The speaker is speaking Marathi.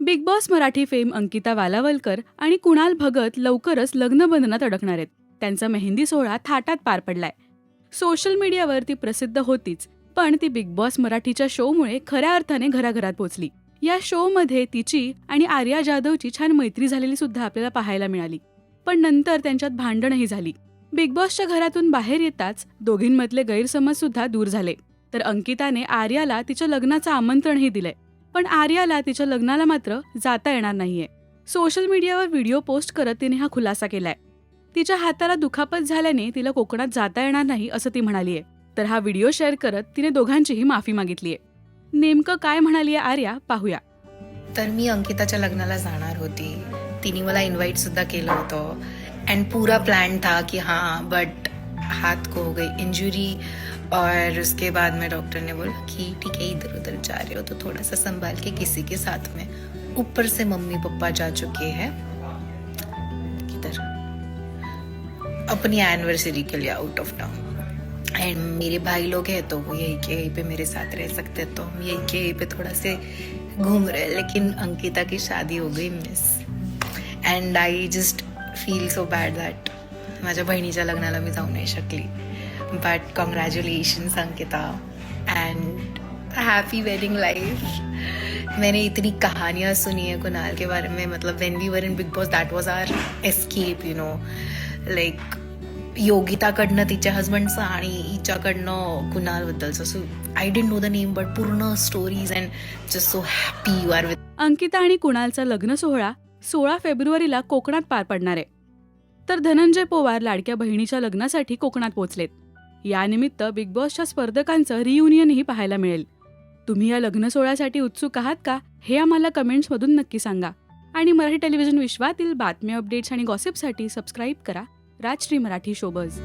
Big boss Marathi fame Ankita Walawalkar आणि कुणाल भगत लवकरच लग्नबंधनात अडकणार आहेत. त्यांचा मेहंदी सोहळा थाटात पार पडलाय. सोशल मीडियावर ती प्रसिद्ध होतीच पण ती बिग बॉस मराठीच्या शोमुळे खऱ्या अर्थाने घराघरात पोचली. या शोमध्ये तिची आणि आर्या जाधवची छान मैत्री झालेली सुद्धा आपल्याला पाहायला मिळाली. पण नंतर त्यांच्यात भांडणही झाली. बिग बॉसच्या घरातून बाहेर येताच दोघींमधले गैरसमज सुद्धा दूर झाले. तर अंकिताने आर्याला तिच्या लग्नाचं आमंत्रणही दिलंय. पण आर्याला तिच्या लग्नाला मात्र जाता येणार नाहीये. सोशल मीडियावर व्हिडिओ पोस्ट करत तिने हा खुलासा केलाय. तिच्या हाताला दुखापत झाल्याने तिला कोकणात जाता येणार नाही असं ती म्हणालीये. तर हा व्हिडिओ शेअर करत तिने दोघांचीही माफी मागितलीये. नेमकं काय म्हणालीये आर्या? पाहूया. तर मी अंकिताच्या लग्नाला जाणार होती. तिने मला इन्व्हाइट सुद्धा केलं होतं. अँड पुरा प्लॅन था की हां बट हात को हो गई. इंजुरी और उसके बाद में डॉक्टर ने बोला कि ठीक है, इधर उधर जा रहे हो तो थोड़ा सा संभाल के किसी के साथ में ऊपर से मम्मी पापा जा चुके हैं। किधर? अपनी एनिवर्सरी के लिए आउट ऑफ़ टाउन एंड मेरे भाई लोग हैं तो वो यही के यहीं पे मेरे साथ रह सकते हैं तो हम यही के यहीं पे थोड़ा से घूम रहे लेकिन अंकिता की शादी हो गई miss and I just feel so bad that माझ्या बहिणीच्या लग्नाला मी जाऊ नाही शकली. But congratulations Ankita. And happy wedding life मैंने इतनी कहानियाँ सुनी है कुणाल के बारे में मतलब when we were in big boss that was our escape you know like योगिताकडनं तिच्या हजबंडचं आणि हिच्याकडनं कुणालबद्दलचं so I don't know the name but पूर्ण stories and just so happy you are with Ankita आणि कुणालचा लग्न सोहळा सोळा फेब्रुवारीला कोकणात पार पडणार आहे. तर धनंजय पोवार लाडक्या बहिणीच्या लग्नासाठी कोकणात पोहोचलेत. यानिमित्त बिग बॉसच्या स्पर्धकांचं रियुनियनही पाहायला मिळेल. तुम्ही या लग्न सोहळ्यासाठी उत्सुक आहात का? हे आम्हाला कमेंट्समधून नक्की सांगा. आणि मराठी टेलिव्हिजन विश्वातील बातम्या अपडेट्स आणि गॉसिपसाठी सबस्क्राईब करा. राजश्री मराठी शोबज